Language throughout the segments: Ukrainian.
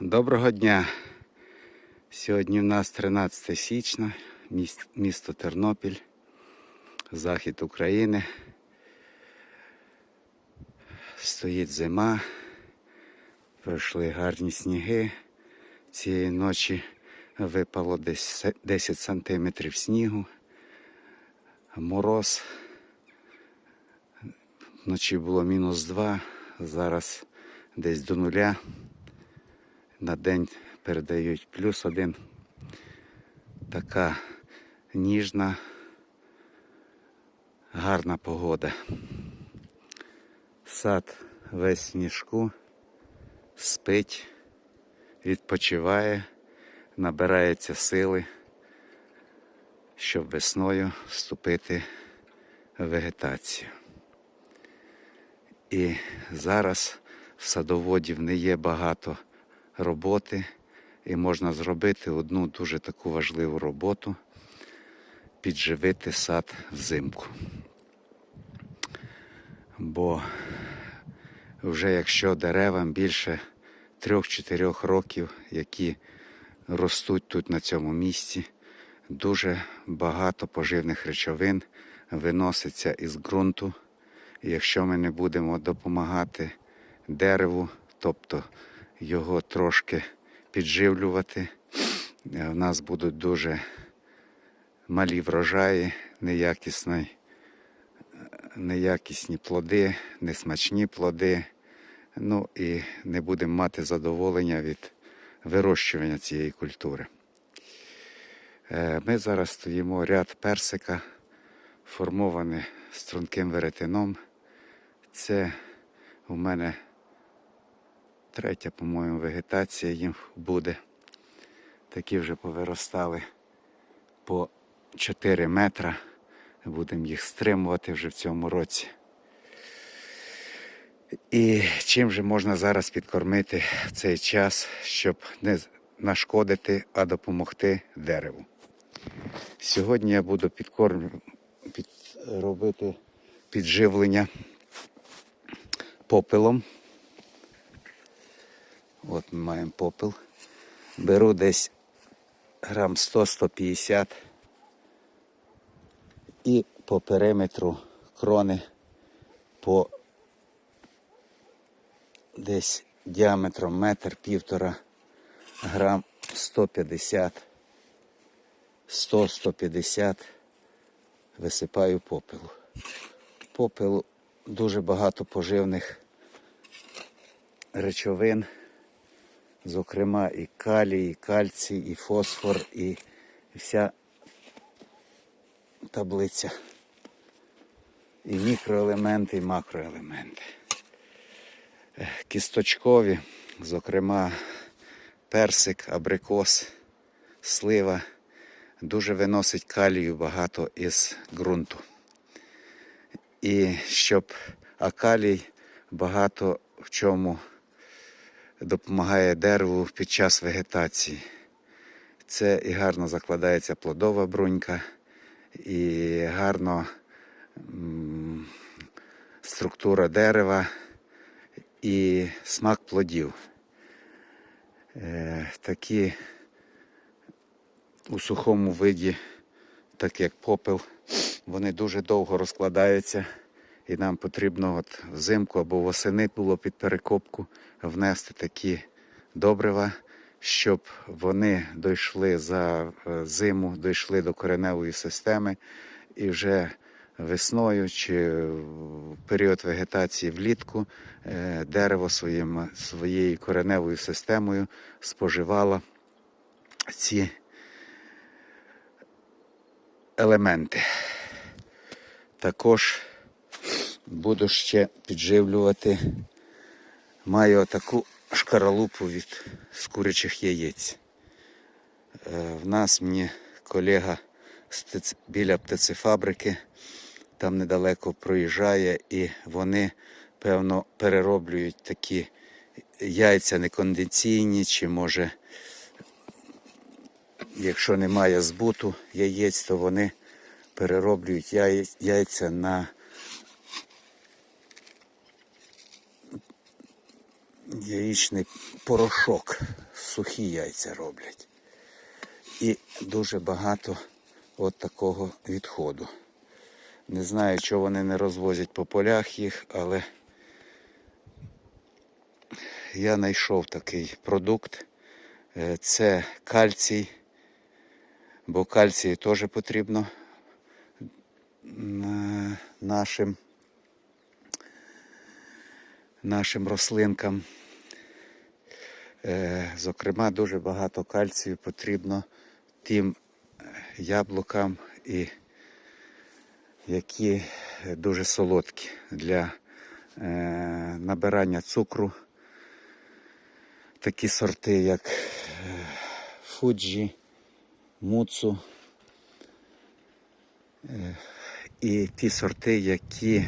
Доброго дня. Сьогодні в нас 13 січня, місто Тернопіль, захід України. Стоїть зима, пройшли гарні сніги. Цієї ночі випало десь 10 сантиметрів снігу. Мороз. Вночі було мінус 2, зараз десь до нуля. На день передають плюс один. Така ніжна, гарна погода. Сад весь сніжку, спить, відпочиває, набирається сили, щоб весною вступити в вегетацію. І зараз в садоводів не є багато роботи, і можна зробити одну дуже таку важливу роботу підживити сад взимку. Бо вже якщо деревам більше трьох-чотирьох років, які ростуть тут на цьому місці, дуже багато поживних речовин виноситься із ґрунту. І якщо ми не будемо допомагати дереву, тобто його трошки підживлювати, е, в нас будуть дуже малі врожаї, неякісні, неякісні плоди, несмачні плоди. Ну і не будемо мати задоволення від вирощування цієї культури. Е, Ми зараз стоїмо ряд персика, формований струнким веретеном. Це у мене третя, по-моєму, вегетація їм буде. Такі вже повиростали по 4 метра. Будемо їх стримувати вже в цьому році. І чим же можна зараз підкормити в цей час, щоб не нашкодити, а допомогти дереву? Сьогодні я буду підкормлю, під, робити підживлення попелом. От ми маємо попел. Беру десь грам 100-150 і по периметру крони по десь діаметром метр півтора грам 150 100-150 висипаю попелу. Попелу дуже багато поживних речовин, зокрема і калій, і кальцій, і фосфор, і вся таблиця. І мікроелементи, і макроелементи. Е, Кісточкові, зокрема, персик, абрикос, слива, дуже виносить калію багато із ґрунту. І щоб а калій багато в чому допомагає дереву під час вегетації. Це і гарно закладається плодова брунька, і гарно структура дерева і смак плодів. Е, такі у сухому виді, так як попел, вони дуже довго розкладаються. І нам потрібно от взимку або восени було під перекопку внести такі добрива, щоб вони дійшли за е, зиму, дійшли до кореневої системи і вже весною чи в період вегетації влітку е, дерево своїм, своєю кореневою системою споживало ці елементи. Також буду ще підживлювати. Маю отаку шкаралупу від з курячих яєць. Е, В нас мені колега біля птицефабрики там недалеко проїжджає, і вони, певно, перероблюють такі яйця некондиційні, чи може, якщо немає збуту яєць, то вони перероблюють яйця на яєчний порошок, сухі яйця роблять. І дуже багато от такого відходу. Не знаю, чого вони не розвозять по полях їх, але я знайшов такий продукт. Е, Це кальцій, бо кальцій теж потрібно нашим, нашим рослинкам. Е, Зокрема, дуже багато кальцію потрібно тим е, яблукам, і, які дуже солодкі для е, набирання цукру. Такі сорти, як фуджі, муцу. І ті сорти, які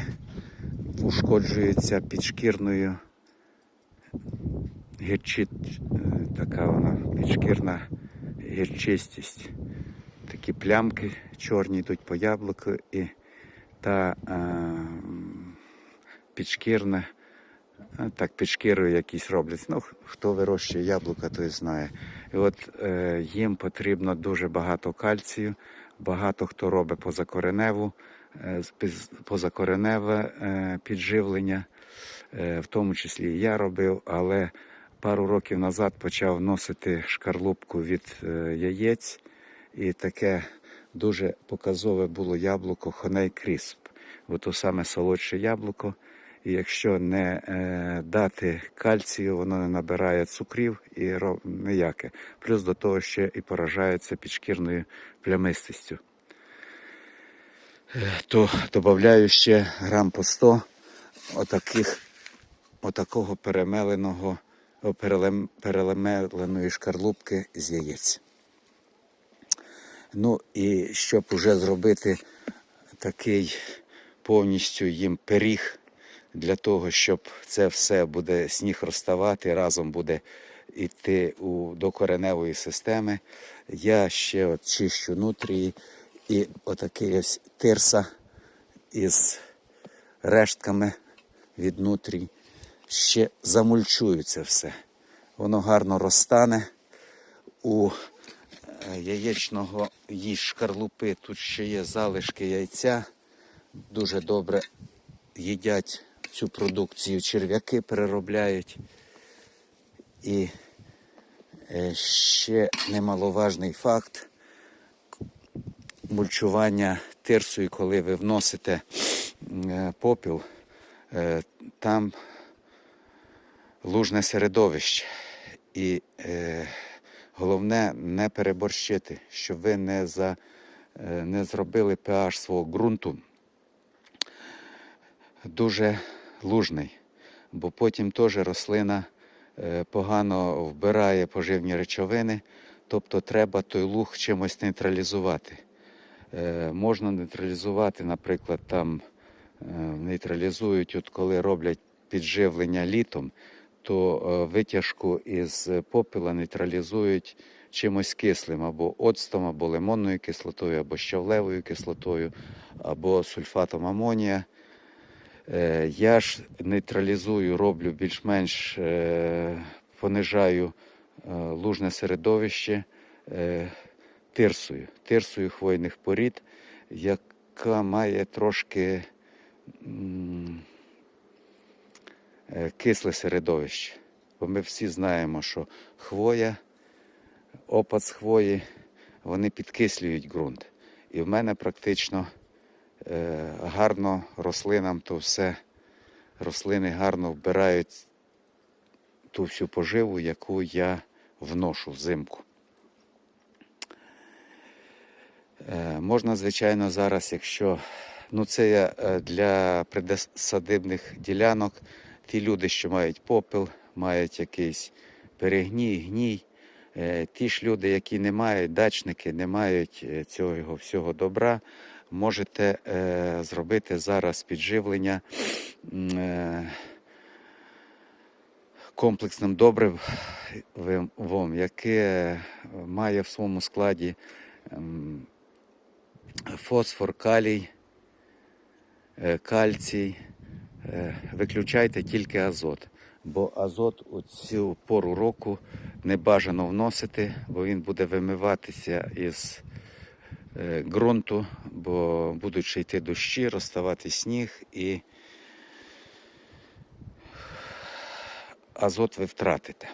ушкоджуються підшкірною гірчит, е, така вона підшкірна гірчистість. Такі плямки чорні йдуть по яблуку і та е, підшкірна, е, так підшкірою якісь роблять. Ну, хто вирощує яблука, той знає. І от е, їм потрібно дуже багато кальцію, багато хто робить позакореневу, е, позакореневе е, підживлення, е, в тому числі і я робив, але пару років назад почав вносити шкарлупку від е, яєць, і таке дуже показове було яблуко Хоней Крісп. Бо то саме солодше яблуко. І якщо не е, дати кальцію, воно не набирає цукрів і ро- ніяке. Плюс до того ще і поражається підшкірною плямистістю. Е, То додаю ще грам по 100 отаких, отакого перемеленого, перелем, перелемеленої шкарлупки з яєць. Ну і щоб уже зробити такий повністю їм пиріг для того, щоб це все буде сніг розставати, разом буде йти у, до кореневої системи. Я ще от чищу нутрії і отакий ось тирса із рештками від нутрій. Ще замульчую це все. Воно гарно розтане у е, яєчного її шкарлупи. Тут ще є залишки яйця. Дуже добре їдять цю продукцію, черв'яки переробляють. І е, ще немаловажний факт мульчування тирсою, коли ви вносите е, попіл, там лужне середовище. І е, головне не переборщити, щоб ви не, за, е, не зробили pH свого ґрунту дуже лужний, бо потім теж рослина е, погано вбирає поживні речовини, тобто треба той луг чимось нейтралізувати. Е, Можна нейтралізувати, наприклад, там е, нейтралізують, от коли роблять підживлення літом, то е, витяжку із попела нейтралізують чимось кислим, або оцтом, або лимонною кислотою, або щавлевою кислотою, або сульфатом амонія. Е, Я ж нейтралізую, роблю більш-менш е, понижаю лужне середовище тирсою, тирсою хвойних порід, яка має трошки кисле середовище. Бо ми всі знаємо, що хвоя, опад з хвої, вони підкислюють ґрунт. І в мене практично е, гарно рослинам то все, рослини гарно вбирають ту всю поживу, яку я вношу взимку. Е, можна, звичайно, зараз, якщо ну це я е, для присадибних ділянок, ті люди, що мають попел, мають якийсь перегній, гній. Е, Ті ж люди, які не мають дачники, не мають е, цього всього добра, можете е, зробити зараз підживлення комплексним добривом, яке має в своєму складі фосфор, калій, кальцій. Е, Виключайте тільки азот. бо азот у цю пору року не бажано вносити, бо він буде вимиватися із е, ґрунту, бо будуть йти дощі, розставати сніг і азот ви втратите.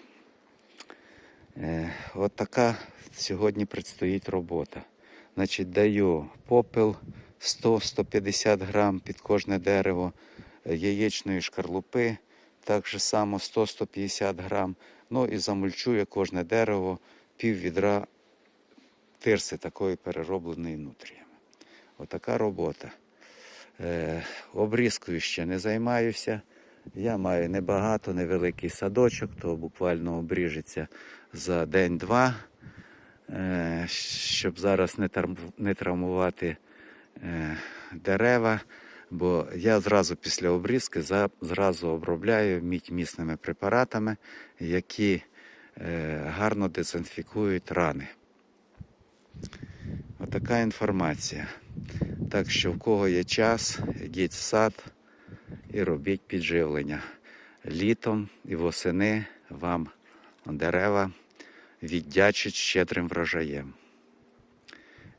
Е, От така сьогодні предстоїть робота. Значить, даю попел 100-150 грам під кожне дерево, яєчної шкарлупи, так же само 100-150 грам. Ну і замульчую кожне дерево пів відра тирси такої переробленої нутріями. Отака робота. Е, обрізкою ще не займаюся. Я маю небагато, невеликий садочок, то буквально обріжеться за день-два, е, щоб зараз не, не травмувати е, дерева. Бо я зразу після обрізки зразу обробляю мідь місними препаратами, які е, гарно дезінфікують рани. Отака інформація. Так що в кого є час, йдіть в сад і робіть підживлення. Літом і восени вам дерева віддячать щедрим врожаєм.